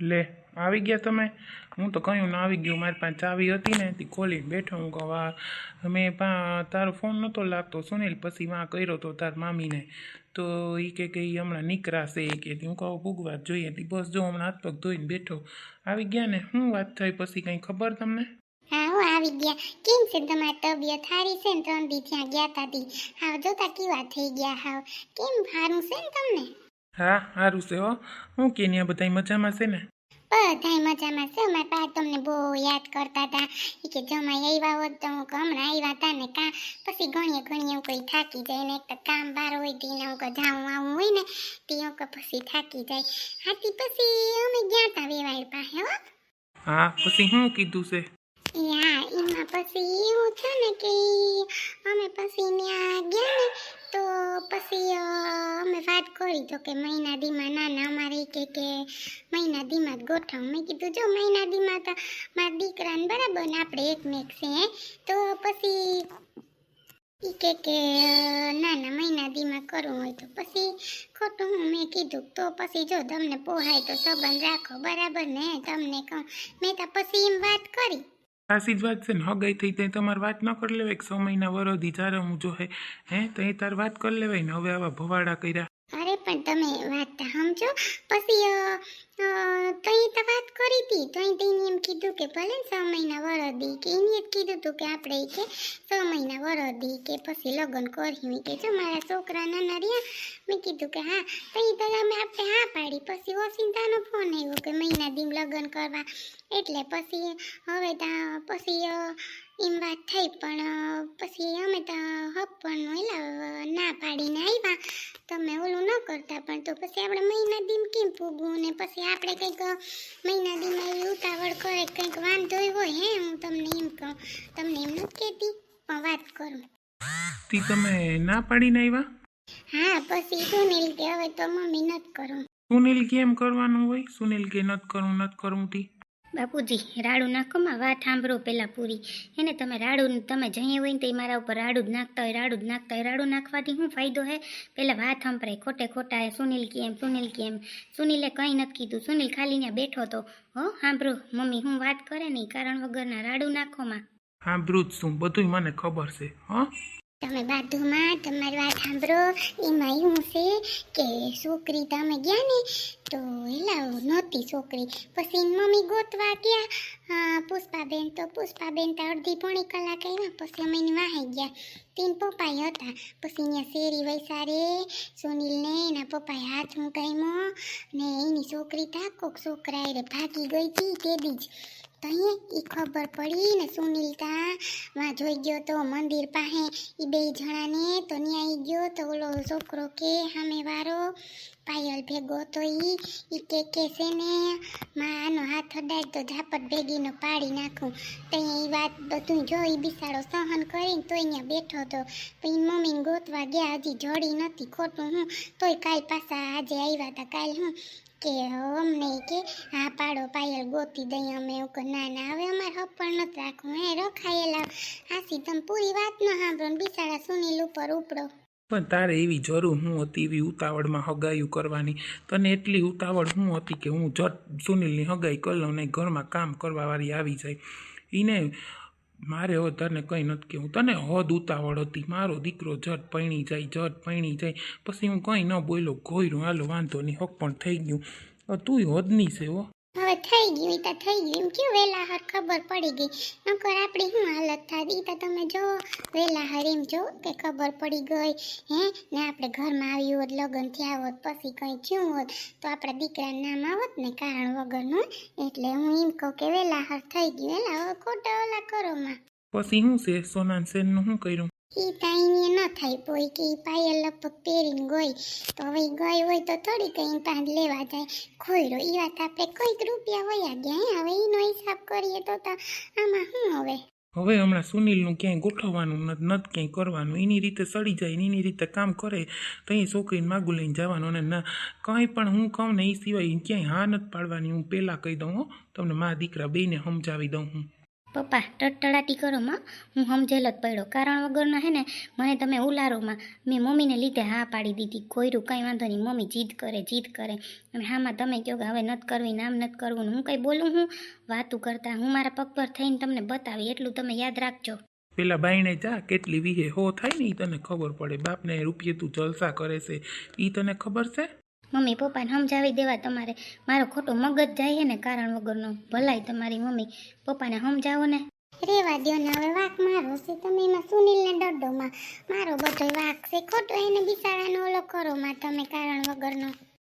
લે, આવી ગયા તમે? હું તો કહ્યું, ને, આવી ગયું, મારી પાસે ચાવી હતી ને, તે ખોલીને બેઠો. હું કહું આ મેં પા તારો ફોન નહોતો લાગતો, સુનિલ પછી વાં કર્યો તો તાર મામીને. તો એ કે કે હમણાં નીકળાશે એ કે હું કહું, ભૂગવા જોઈએ. તે બસ જો હમણાં હાથ પગ ધોઈને બેઠો. આવી ગયા ને? શું વાત થઈ, પછી કંઈ ખબર તમને? હા, હું આવી ગયા. કેમ છે તમારી તબિયત? સારી છે ને, ત્રણ દી ત્યાં ગયા તા તી. હાવ જોતા કેવા થઈ ગયા હાવ. કેમ સારું છે ને તમને? હા સારું છે હો. હું કે ત્યાં બધા મજામાં છે ને? બધાય મજામાં છે. મારા પા તમને બહુ યાદ કરતા હતા. ઈ કે જમાઈ આવ્યા હોત તો હું હમણાં આવ્યા હતા ને કાં. પછી ઘણીએ ઘણીએ હું કોઈ થાકી જાય ને એક તો કામ બાર હોય તે હું કહું જાઉં આવું હોય ને તે હું કહું પછી થાકી જાય. હાથી પછી અમે ગયા તા વેવાય પાસે હો. હા પછી શું કીધું છે? યા એમાં પછી એવું છે ને કે અમે પછી ત્યાં ગયા ને, તો પછી વાત કરી તો મહિના દીમાં ના અમારે કે મહિના દીમાં જ ગોઠવ. મેં કીધું, જો મહિના દીમાં તો મારા દીકરાને બરાબર ને આપણે એકમેક છે તો પછી કે ના ના મહિના દીમાં કરવું હોય તો પછી ખોટું હું મેં કીધું. તો પછી જો તમને પોહાય તો સંબંધ રાખો. બરાબર ને? તમને કહું. મેં તો પછી એમ વાત કરી. સાચી જ વાત છે ને હગાઈ થઈ ત્યાં તમારે વાત ન કરી લેવાય. કે સો મહિના વરોધી ચારે હું જો હે હે, તો એ તાર વાત કરી લેવાય ને, હવે આવા ભવાડા કર્યા. અરે પણ તમે વાત તો સમજો? પછી તઈ તો વાત કરી હતી તઈ તઈને એમ કીધું કે ભલે છ મહિના વરદી કે એને જ કીધું હતું કે આપણે કે છ મહિના વરદી કે પછી લગ્ન કરી કે જો મારા છોકરા નાના રહ્યા, મેં કીધું કે હા, તઈ તો અમે આપણે હા પાડી. પછી ઓસિંતાનો ફોન આવ્યો કે મહિના દીમ લગ્ન કરવા. એટલે પછી, હવે ત્યાં પછી એમ વાત થઈ પણ પછી અમે તો હપ એટલે એલા ના પાડીને આવ્યા તમે ઓલું ન કરતા પણ તો પછી આપણે મહિના દીમ કેમ પૂગવું ને પછી આપણે કંઈક મહિના દીમાં એવી ઉતાવળ કરે કંઈક વાંધો હોય હે? હું તમને એમ કહું તમને એમ નથી કહેતી પણ વાત કરું. તી તમે ના પાડીને આવ્યા હા પછી સુનિલ કે હવે તો મમ્મી નથી કરું. સુનિલ કેમ કરવાનું હોય? સુનિલ કે નથી કરવું નથી કરું તી બાપુજી, રાડું નાખોમાં, વાત સાંભળો પહેલાં પૂરી. એને તમે રાડું, તમે જઈએ હોય ને તો એ મારા ઉપર રાડું જ નાખતા હોય, રાડું જ નાખતા હોય. રાડું નાખવાથી શું ફાયદો હે? પહેલાં વાત સાંભળાય, ખોટે ખોટા હે, સુનિલ કેમ સુનિલ કેમ? સુનિલે કંઈ નથી કીધું. સુનિલ ખાલી ત્યાં બેઠો તો હો, સાંભળો, મમ્મી હું વાત કરે નહીં કારણ વગરના રાડું નાખોમાં. સાંભળું જ શું બધું મને ખબર છે, હં? તમે બાધુમાં તમારી વાત સાંભળો. એમાં એવું છે કે છોકરી તમે ગયા ને, તો એલા નહોતી છોકરી. પછી મમ્મી ગોતવા ગયા. પુષ્પાબેન તો પુષ્પાબેન તો અડધી પોણી કલાક આવ્યા પછી અમે એની વાહી ગયા. તીન પપ્પાએ હતા. પછી અહીંયા શેરી વૈસારે સુનિલને એના પપ્પાએ હાથ મુકાયમો ને એની છોકરી તા કોક છોકરા રે ભાગી ગઈ હતી તે જ. તો ઈ ખબર પડી ને સુનિલમાં જોઈ ગયો તો મંદિર પાસે. એ બે જણાને તો ન્યાય ગયો તો ઓલો છોકરો કે સામે વારો. પાયલ ભેગો તો ઈ. કે કે છે ને, માં આનો હાથ અડાય તો ઝાપટ ભેગીનો પાડી નાખું. તો એ વાત બધું જો એ બિસાડો સહન કરીને તો અહીંયા બેઠો તો પછી મમ્મીને ગોતવા ગયા, હજી જડી નથી ખોટું હું. તોય કાલ પાછા આજે આવ્યા હતા કાલ હું. કે અમને કે હા પાડો પાયલ ગોતી દઈ અમે એવું કે ના ના, હવે અમારે હપ્પણ નથી રાખવું, હે રખાયેલા હાસી, તમે પૂરી વાત ન સાંભળો ને બિચારા સુનિલ ઉપર ઉપડો. પણ તારે એવી જરૂર હું હતી એવી ઉતાવળમાં હગાયું કરવાની. તને એટલી ઉતાવળ હું હતી કે હું જટ સુનિલની હગાઈ કરી લઉં ને ઘરમાં કામ કરવાવાળી આવી જાય. એને મારે હવે તને કંઈ નથી કહેવું. તને હદ ઉતાવળ હતી. મારો દીકરો જટ પૈણી જાય, જટ પૈણી જાય. પછી હું કંઈ ન બોલ્યો. ગોયરું હાલો, વાંધો નહીં, હક પણ થઈ ગયું. તુંય હદની છે હો. હવે થઈ ગયું એ તો થઈ ગયું. એમ કેવું વેલા હર ખબર પડી ગઈ? નકર આપણી શું હાલત થાય ઈ તો તમે જો વેલા હર એમ જો કે ખબર પડી ગઈ. હે? ને આપણે ઘરમાં આવ્યું હોત, લગ્ન થયા હોત, પછી કંઈ થયું હોત, તો આપણા દીકરાનું નામ આવત ને કારણ વગરનું એટલે હું એમ કહું કે વેલા હર થઈ ગયું. વેલા હવે ખોટા ઓલા કરો માં. પછી શું છે સોનાન સેનનું શું કર્યું? ઈ તાઈને ન થાય પોઈ કે એ પાયલ લપક પહેરીને ગઈ. તો હવે ગઈ હોય તો થોડી કંઈ પાંચ લેવા જાય. ખોયરો એ વાત આપણે કોઈક રૂપિયા વયા ગયા. હે હવે એનો હિસાબ કરીએ તો આમાં શું હવે? હવે હમણાં સુનિલનું ક્યાંય ગોઠવવાનું નથી ક્યાંય કરવાનું. એની રીતે સડી જાય એની રીતે કામ કરે તો એ છોકરીને માગું લઈને જવાનું. અને ના, કંઈ પણ હું કહું ને એ સિવાય ક્યાંય હા નથી પાડવાની. હું પહેલાં કહી દઉં હો. તમને મા દીકરા બેને સમજાવી દઉં હું. પપ્પા ટટડાટી કરો, માં. હું સમજેલ જ પડ્યો. કારણ વગરના હે ને, મને તમે ઉલારોમાં મેં. મમ્મીને લીધે હા પાડી દીધી. કોઈરું કંઈ વાંધો નહીં. મમ્મી જીદ કરે જીદ કરે. અને હામાં તમે કહો કે હવે નથી કરવી નામ નથી કરવું હું કંઈ બોલું હું? વાતું કરતા, હું મારા પગ પર થઈને તમને બતાવી, એટલું તમે યાદ રાખજો. પેલા બાઈને જા, કેટલી વિહે હો થાય ને એ તને ખબર પડે. બાપને રૂપિયે તું જલસા કરે છે. એ તને ખબર છે? મમ્મી પપ્પાને સમજાવી દેવા તમારે. મારો ખોટો મગજ જાય છે ને કારણ વગરનો. ભલાઈ તમારી મમ્મી પપ્પાને સમજાવો ને. રેવા દ્યો ને હવે વાક મારો છે તમે એમાં સુનિલને ડડોમાં મારો બધો વાક છે. ખોટો એને બિચારાનો ઓલો કરો માં તમે કારણ વગરનો.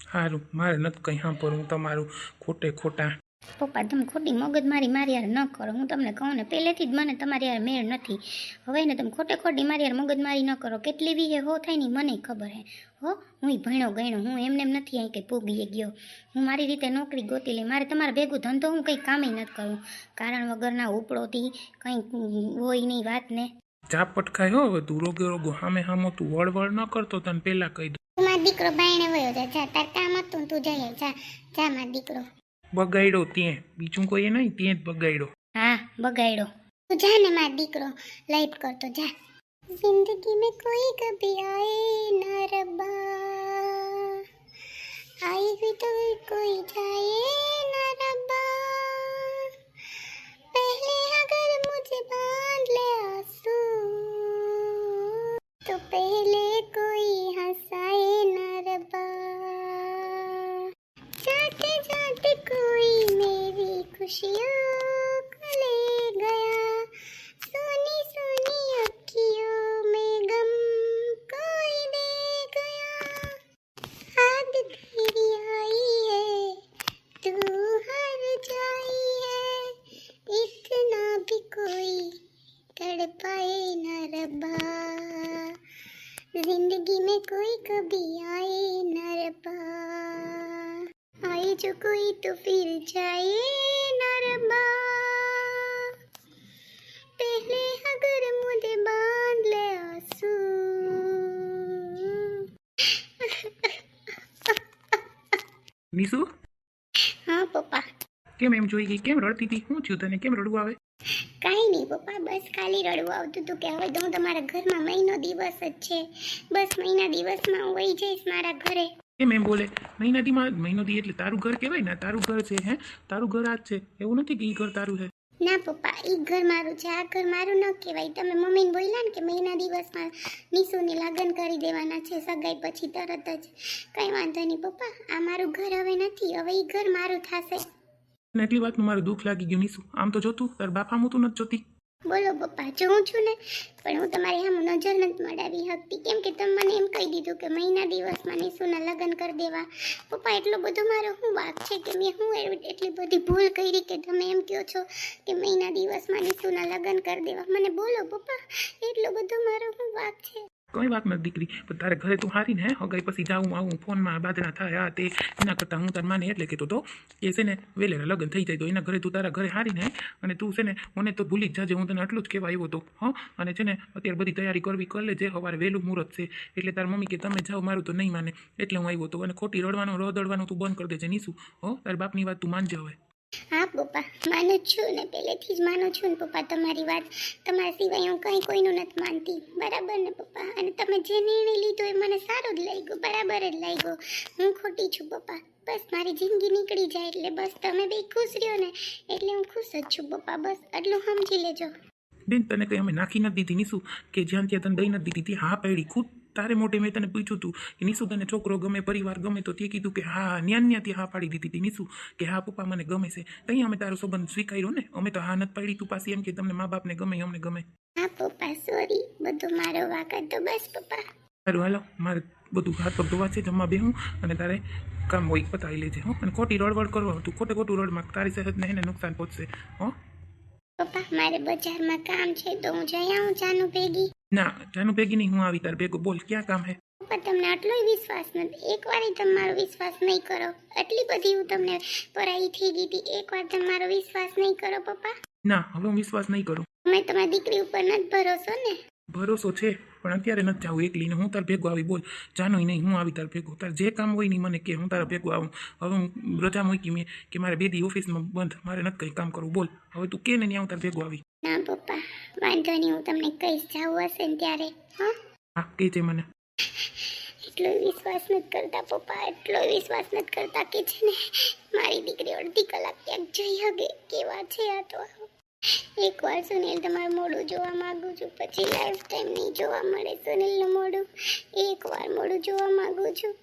સારું મારે નથી કંઈ સાંભળવું તમારું ખોટે ખોટા. પપ્પા તમે ખોટી મગજ મારી મારી યાર ન કરો. હું તમને કહું ને પહેલેથી જ મને તમારી યાર મેળ નથી. હવે ને તમે ખોટે ખોટી મારી યાર મગજ મારી ન કરો. કેટલી વીહે હો થાય ને મને ખબર હે. હો હું ભણ્યો ગણ્યો હું એમને એમ નથી અહીં કંઈ પૂગી ગયો. હું મારી રીતે નોકરી ગોતી લઈ મારે તમારા ભેગું ધંધો હું કંઈ કામે નથી કરું. કારણ વગરના ઉપડોથી કંઈ હોય નહીં વાત ને. ચા પટકાય હો હવે તું રોગે રોગો હામે હામો તું વળવળ ન કરતો તને પહેલા કહી દઉં. મારો દીકરો બાયણે વયો જા જા તાર કામ હતું તું જઈ જા જા મારો દીકરો. બગાડ્યો તે બીજું કોઈ નહીં તે જ બગાડ્યો હા બગાડ્યો તું જા ને માર દીકરો. લાઈટ કરતો જા. જિંદગી મેં કોઈ કભી આઈ ના રબા. આઈ ગઈ તો કોઈ જા. में कोई कभी आए न रब्बा आए जो कोई तो फिर जाए न रब्बा पहले अगर मुझे बांध ले आंसू નીસુ हाँ पप्पा કેમ એમ જોઈ ગઈ કેમ રડતી હતી શું થયું તને કેમ રડવું આવે કાંઈ નહીં પપ્પા બસ ખાલી રડવું આવતું હતું કે હવે તો હું તમારા ઘરમાં મહિનો દિવસ જ છે. બસ મહિના દિવસમાં હું વહી જઈશ મારા ઘરે. એમ એમ બોલે? મહિના દીમાં મહિનો દી એટલે તારું ઘર કહેવાય ને? તારું ઘર છે હે? તારું ઘર આ જ છે. એવું નથી કે એ ઘર તારું છે? ના પપ્પા એ ઘર મારું છે. આ ઘર મારું ન કહેવાય. તમે મમ્મીને બોલ્યા ને કે મહિના દિવસમાં નિશુને લગ્ન કરી દેવાના છે સગાઈ પછી તરત જ. કંઈ વાંધો નહીં પપ્પા આ મારું ઘર હવે નથી. હવે એ ઘર મારું થશે. અને એટલી વાતનું મારે દુઃખ લાગી ગયું નીસુ આમ તો જોતું તાર બાપ આમ તું નથી જોતી બોલો પપ્પા જોઉં છું ને પણ હું તમારી આમ નજર નથી મડાવી શકતી કેમ કે તમે મને એમ કહી દીધું કે મહિના દિવસમાં નિશુના લગ્ન કરી દેવા પપ્પા એટલો બધો મારો શું વાક છે કે મેં હું એટલી બધી ભૂલ કરી કે તમે એમ કહો છો કે મહિના દિવસમાં નિશુના લગ્ન કરી દેવા મને બોલો પપ્પા એટલો બધો મારો શું વાક છે કઈ વાત નથી દીકરી? પણ તારે ઘરે તું હારી ને હે? હગાઈ પછી જાઉં, આવું, ફોનમાં બાદરા થાય, આ તે. એના કરતાં હું તાર માને એટલે કહેતો તો, એ છે ને વેલેરા લગ્ન થઈ જાય તો એના ઘરે તું તારા ઘરે હારી ને અને તું છે ને મને તો ભૂલી જ જાજે, હું તને આટલું જ કહેવા આવ્યો હતો હં? અને છે ને અત્યારે બધી તૈયારી કરવી કરી લેજે સવારે વહેલું મુહૂર્ત છે, એટલે તાર મમ્મી કે તમે જાઓ, મારું તો નહીં માને. એટલે હું આવ્યો હતો અને ખોટી રડવાનું રદડવાનું તું બંધ કરી દેજે નીશું હો? તારા બાપની વાત તું માનજે હવે. હા, પપ્પા, માનું છું ને પહેલેથી જ માનું છું ને પપ્પા, તમારી વાત તમારા સિવાય હું કંઈ કોઈનું નથી માનતી. બરાબર ને, પપ્પા? અને તમે જે નિર્ણય લીધો એ મને સારો જ લાગ્યો, બરાબર જ લાગ્યો. હું ખોટી છું, પપ્પા. બસ મારી જિંદગી નીકળી જાય એટલે બસ તમે બે ખુશ રહ્યો ને એટલે હું ખુશ જ છું, પપ્પા. બસ એટલું સમજી લેજો. બેન, તને કંઈ અમે નાખી નથી દીધી નીસુ કે જ્યાં ત્યાં તને દઈ નથી દીધી હા પડી, ખુદ તારે મોઢે મેં તને પૂછ્યું હતું કે નીસુ તને છોકરો ગમે પરિવાર ગમે તો તે કીધું કે હા ન્યાન ન્યાથી હા પાડી દીધી હતી. નીસુ કે હા પપ્પા મને ગમે છે. ત્યાં અમે તારો સંબંધ સ્વીકાર્યો ને? અમે તો હા નથી પાડી તું પાસે એમ કે તમને મા બાપને ગમે અમને ગમે. હા પપ્પા સોરી બધું મારો વાક તો બસ પપ્પા. સારું હાલો. મારે બધું હાથ પગ ધોવા છે જમવા બેહું અને તારે કામ હોય પતાવી લેજે હો. અને ખોટી રડવડ કરવા તું ખોટે ખોટું રડમાં તારી સેહતને એને નુકસાન પહોંચશે હો. પપ્પા મારે બજારમાં કામ છે તો હું જઈ આવું જાનું ભેગી. ના જાનું ભેગી નહીં હું આવી તાર ભેગો. બોલ ક્યાં કામ હે? પણ તમને આટલો વિશ્વાસ નથી. એકવાર તમે મારો વિશ્વાસ નહીં કરો. આટલી બધી હું તમને પરાઈ થઈ ગઈ હતી. એકવાર તમે મારો વિશ્વાસ નહીં કરો પપ્પા. ના હવે હું વિશ્વાસ નહીં કરું. તમે તમારી દીકરી ઉપર નથી ભરોસો ને? ભરોસો છે પણ અત્યારે નથી જાવું એકલીને હું તાર ભેગો આવી. બોલ જાનો નહીં હું આવી તાર ભેગો. તાર જે કામ હોય નહીં મને કે હું તારા ભેગો આવું. હવે હું રજા મૂકી મેં કે મારે બે દી ઓફિસમાં બંધ મારે નથી કંઈ કામ કરવું. બોલ હવે તું કે ને નહીં હું તાર ભેગો આવી. ના પપ્પા. વાંધો નહીં હું તમને કહીશ જવું હશે ને ત્યારે હા? હા કહેજે મને. એટલો વિશ્વાસ નથી કરતા પપ્પા એટલો વિશ્વાસ નથી કરતા કે છે ને મારી દીકરી અડધી કલાક ક્યાંક જઈ હગે. કેવા છે આ તો? એકવાર સુનિલ તમારું મોડું જોવા માંગુ છું પછી લાઈફ ટાઈમ નહીં જોવા મળે સુનિલનું એક એકવાર મોડું જોવા માંગુ છું.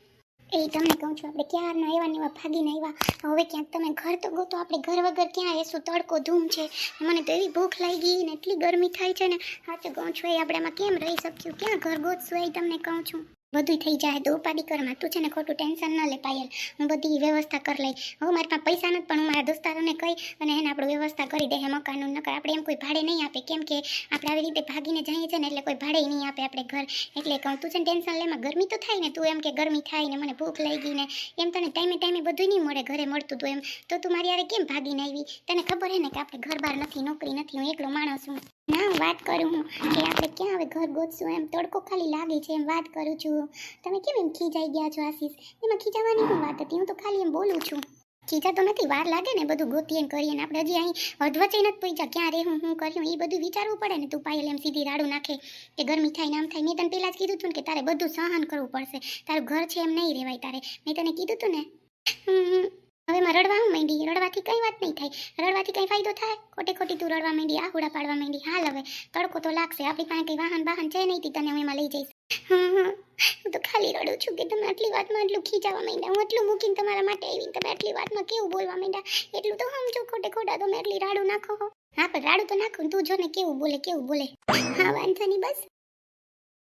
એ તમને કહું છું, આપણે ક્યારના આવ્યા ને એવા ભાગીને આવ્યા. હવે ક્યાંક તમે ઘર તો ગોતો, આપણે ઘર વગર ક્યાં રહેશું તડકો ધૂમ છે. મને તો એવી ભૂખ લાગી ગઈ ને એટલી ગરમી થાય છે ને. સાચું કહું છું, એ આપણે આમાં કેમ રહી શકીએ? ક્યાં ઘર ગોતશું, એ તમને કહું છું. બધું થઈ જાય તો ઉપાધિ કરમાં તું છે ને ખોટું ટેન્શન ન લે પાયલ. હું બધી વ્યવસ્થા કરી લઈ હું, મારી પાસે પૈસા નથી, પણ હું મારા દોસ્તારોને કહી અને એને આપણે વ્યવસ્થા કરી દે મકાનનું. નકર આપણે એમ કોઈ ભાડે નહીં આપે. કેમ કે આપણે આવી રીતે ભાગીને જઈએ છીએ ને, એટલે કોઈ ભાડે નહીં આપે આપણે ઘર. એટલે કહું, તું છે ને ટેન્શન લેમાં ગરમી તો થાય ને, તું એમ કે ગરમી થાય ને, મને ભૂખ લાગી ને. એમ તને ટાઈમે ટાઈમે બધું નહીં મળે ઘરે મળતું તું એમ. તો તું મારી આવે કેમ ભાગીને આવી? તને ખબર હે ને કે આપણે ઘર બાર નથી, નોકરી નથી, હું એકલો માણસ છું. ના વાત કરું હું કે આપણે ક્યાં હવે ઘર ગોતશું એમ? તડકો ખાલી લાગે છે એમ વાત કરું છું. તમે કેમ એમ ખીજાઈ ગયા છો, આશીષ? એમાં ખીજાવાની શું વાત હતી? હું તો ખાલી એમ બોલું છું. ખીજા તો નથી, વાર લાગે ને બધું ગોતીએ કરીએ ને આપણે હજી અહીં અધવચે નથી પહોંચ્યા ક્યાં રે હું હું કર્યું? એ બધું વિચારવું પડે ને તું પાયલ એમ સીધી રાડું નાખે કે ગરમી થાય નામ થાય. મેં તને પહેલાં જ કીધું હતું કે તારે બધું સહન કરવું પડશે. તારું ઘર છે એમ નહીં રહેવાય તારે. મેં તને કીધું હતું ને. હવે માં રડવા હું માંડી? રડવાથી કઈ વાત નહીં થાય. રડવાથી કઈ ફાયદો થાય? ખોટે ખોટી તું રડવા માંડી, આહુડા પાડવા માંડી. હાલ હવે, તડકો તો લાગશે. આપણી પાસે કઈ વાહન વાહન છે નહીં તને હું એમાં લઈ જઈશ. હમ. હું તો ખાલી રડું છું કે તમે આટલી વાતમાં એટલું ખીજાવા માંડ્યા હું એટલું મૂકીને તમારા માટે આવીને તમે આટલી વાતમાં કેવું બોલવા માંડ્યા એટલું તો સમજો ખોટે ખોટા તમે એટલી રાડું નાખો હો. હા, પણ રાડું તો નાખો તું જો ને કેવું બોલે કેવું બોલે હા, વાંધો નહીં, બસ